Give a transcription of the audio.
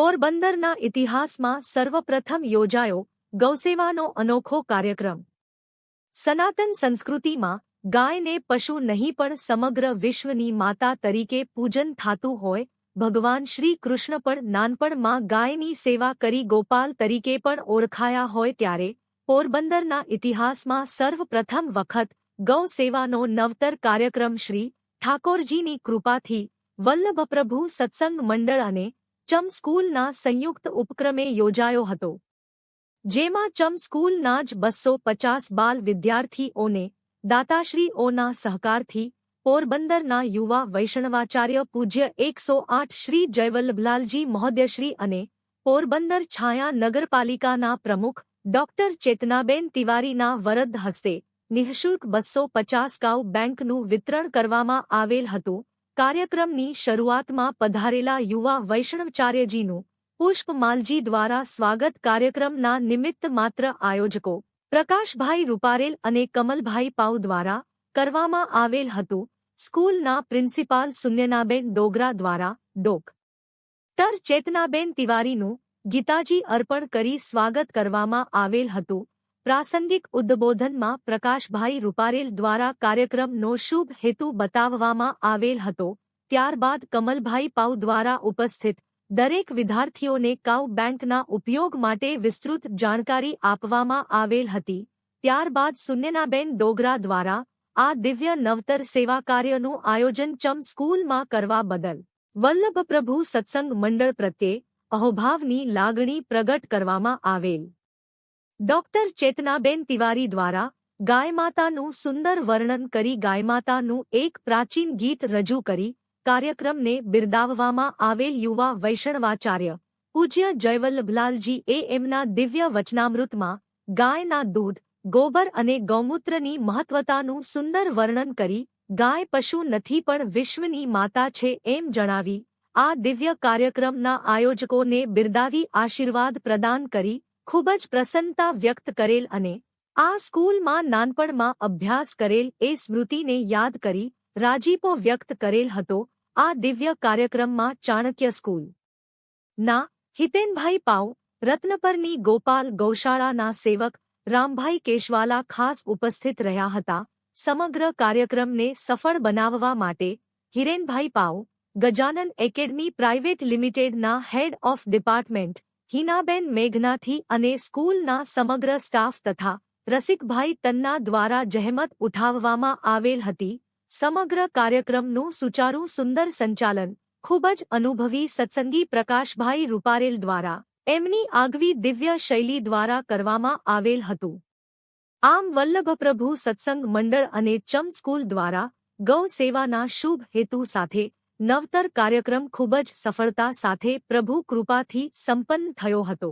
પોરબંદરના ઇતિહાસમાં સર્વપ્રથમ યોજાયો ગૌસેવાનો અનોખો કાર્યક્રમ. સનાતન સંસ્કૃતિમાં ગાયને પશુ નહીં પણ સમગ્ર વિશ્વની માતા તરીકે પૂજન થાતું હોય, ભગવાન શ્રી કૃષ્ણ પણ નાનપણમાં ગાયની સેવા કરી ગોપાલ તરીકે પણ ઓળખાયા હોય ત્યારે, પોરબંદરના ઇતિહાસમાં સર્વપ્રથમ વખત ગૌ સેવાનો નવતર કાર્યક્રમ શ્રી ઠાકોરજીની કૃપાથી વલ્લભપ્રભુ સત્સંગ મંડળ અને ચમ સ્કૂલના સંયુક્ત ઉપક્રમે યોજાયો હતો. જેમાં ચમ સ્કૂલના જ બસો પચાસ બાલ વિદ્યાર્થીઓને, દાતાશ્રીઓના સહકારથી, પોરબંદરના યુવા વૈષ્ણવાચાર્ય પૂજ્ય એકસો આઠ શ્રી જયવલ્લભલાલજી મહોદયશ્રી અને પોરબંદર છાયા નગરપાલિકાના પ્રમુખ ડોક્ટર ચેતનાબેન તિવારીના વરદ હસ્તે નિઃશુલ્ક બસો પચાસ કાઉ બેંકનું વિતરણ કરવામાં આવેલ હતું. કાર્યક્રમની શરૂઆતમાં પધારેલા યુવા વૈષ્ણવચાર્યજીનું પુષ્પમાલજી દ્વારા સ્વાગત કાર્યક્રમના નિમિત્ત માત્ર આયોજકો પ્રકાશભાઈ રૂપારેલ અને કમલભાઈ પાઉ દ્વારા કરવામાં આવેલ હતું. સ્કૂલના પ્રિન્સિપાલ સુન્યનાબેન ડોગરા દ્વારા ડોક. તર ચેતનાબેન તિવારીનું ગીતાજી અર્પણ કરી સ્વાગત કરવામાં આવેલ હતું. પ્રાસંગિક ઉદ્બોધનમાં પ્રકાશભાઈ રૂપારેલ દ્વારા કાર્યક્રમનો શુભ હેતુ બતાવવામાં આવેલ હતો. ત્યારબાદ કમલભાઈ પાઉ દ્વારા ઉપસ્થિત દરેક વિદ્યાર્થીઓને કાઉ બેંકના ઉપયોગ માટે વિસ્તૃત જાણકારી આપવામાં આવેલ હતી. ત્યારબાદ સુન્યનાબેન ડોગરા દ્વારા આ દિવ્ય નવતર સેવા કાર્યનું આયોજન ચમ સ્કૂલમાં કરવા બદલ વલ્લભ પ્રભુ સત્સંગ મંડળ પ્રત્યે અહોભાવની લાગણી પ્રગટ કરવામાં આવેલ. ડોક્ટર ચેતનાબેન તિવારી દ્વારા ગાયમાતાનું સુંદર વર્ણન કરી ગાયમાતાનું એક પ્રાચીન ગીત રજૂ કરી કાર્યક્રમને બિરદાવવામાં આવેલ યુવા વૈષ્ણવાચાર્ય પૂજ્ય જયવલ્લભલાલજી એ એમના દિવ્ય વચનામૃતમાં ગાયના દૂધ, ગોબર અને ગૌમૂત્રની મહત્વતાનું સુંદર વર્ણન કરી ગાય પશુ નથી પણ વિશ્વની માતા છે એમ જણાવી આ દિવ્ય કાર્યક્રમના આયોજકોને બિરદાવી આશીર્વાદ પ્રદાન કરી ખૂબ જ પ્રસન્નતા વ્યક્ત કરેલ અને આ સ્કૂલમાં નાનપણમાં અભ્યાસ કરેલ એ સ્મૃતિને યાદ કરી રાજીપો વ્યક્ત કરેલ હતો આ દિવ્ય કાર્યક્રમમાં ચાણક્ય સ્કૂલ. ના, હિતેનભાઈ પાઉ રત્નપરની ગોપાલ ગૌશાળાના સેવક, રામભાઈ કેશવાલા ખાસ ઉપસ્થિત રહ્યા હતા, સમગ્ર કાર્યક્રમને સફળ બનાવવા માટે હિરેનભાઈ પાઉ ગજાનન એકેડમી પ્રાઇવેટ લિમિટેડના હેડ ઓફ ડિપાર્ટમેન્ટ હિનાબેન મેઘનાથી અને સ્કૂલના સમગ્ર સ્ટાફ તથા રસિકભાઈ તન્ના દ્વારા જહેમત ઉઠાવવામાં આવેલ હતી. સમગ્ર કાર્યક્રમનું સુચારું સુંદર સંચાલન ખૂબ જ અનુભવી સત્સંગી પ્રકાશભાઈ રૂપારેલ દ્વારા એમની આગવી દિવ્ય શૈલી દ્વારા કરવામાં આવેલ હતું. આમ વલ્લભપ્રભુ સત્સંગ મંડળ અને ચમ સ્કૂલ દ્વારા ગૌ સેવાના શુભ હેતુ સાથે નવતર કાર્યક્રમ ખૂબ જ સફળતા સાથે પ્રભુ કૃપાથી સંપન્ન થયો હતો.